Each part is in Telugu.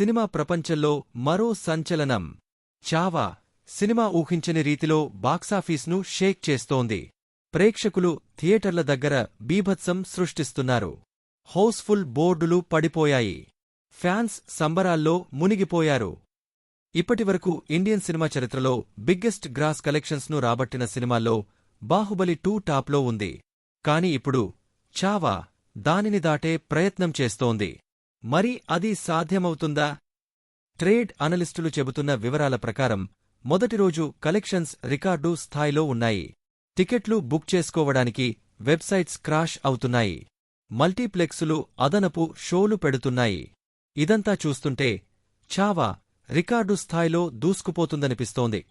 సినిమా ప్రపంచంలో మరో సంచలనం. చావా సినిమా ఊహించని రీతిలో బాక్సాఫీస్ను షేక్ చేస్తోంది. ప్రేక్షకులు థియేటర్ల దగ్గర బీభత్సం సృష్టిస్తున్నారు. హౌస్ఫుల్ బోర్డులు పడిపోయాయి. ఫ్యాన్స్ సంబరాల్లో మునిగిపోయారు. ఇప్పటివరకు ఇండియన్ సినిమా చరిత్రలో బిగ్గెస్ట్ గ్రాస్ కలెక్షన్స్ను రాబట్టిన సినిమాల్లో బాహుబలి టూ టాప్లో ఉంది. కాని ఇప్పుడు చావా దానిని దాటే ప్రయత్నం చేస్తోంది. మరి అది సాధ్యమవుతుందా? ట్రేడ్ అనలిస్టులు చెబుతున్న వివరాల ప్రకారం మొదటి రోజు కలెక్షన్స్ రికార్డు స్థాయిలో ఉన్నాయి. టికెట్లు బుక్ చేసుకోవడానికి వెబ్సైట్స్ క్రాష్ అవుతున్నాయి. మల్టీప్లెక్సులు అదనపు షోలు పెడుతున్నాయి. ఇదంతా చూస్తుంటే చావా రికార్డు స్థాయిలో దూసుకుపోతుందనిపిస్తోంది.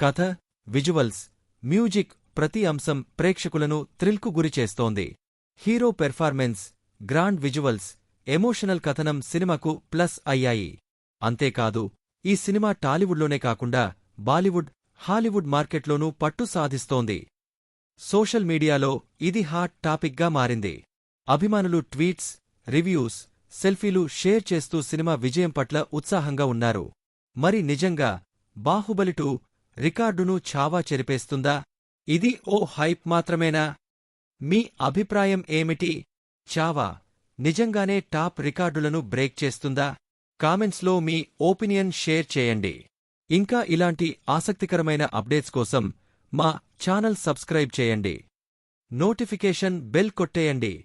కథ విజువల్స్ మ్యూజిక్ ప్రతి అంశం ప్రేక్షకులను థ్రిల్కు గురిచేస్తోంది hero performance grand visuals emotional కథనం సినిమాకు ప్లస్ అయ్యాయి. అంతేకాదు ఈ సినిమా టాలీవుడ్లోనే కాకుండా బాలీవుడ్ హాలీవుడ్ మార్కెట్లోనూ పట్టు సాధిస్తోంది. సోషల్ మీడియాలో ఇది హాట్ టాపిక్గా మారింది. అభిమానులు ట్వీట్స్ రివ్యూస్ సెల్ఫీలు షేర్ చేస్తూ సినిమా విజయం పట్ల ఉత్సాహంగా ఉన్నారు. మరి నిజంగా బాహుబలి టూ రికార్డును చావా చెరిపేస్తుందా? ఇది ఓ హైప్ మాత్రమేనా? మీ అభిప్రాయం ఏమిటి? చావా నిజంగానే టాప్ రికార్డులను బ్రేక్ చేస్తుందా? కామెంట్స్లో మీ ఓపినియన్ షేర్ చేయండి. ఇంకా ఇలాంటి ఆసక్తికరమైన అప్డేట్స్ కోసం మా ఛానల్ సబ్స్క్రైబ్ చేయండి. నోటిఫికేషన్ బెల్ కొట్టేయండి.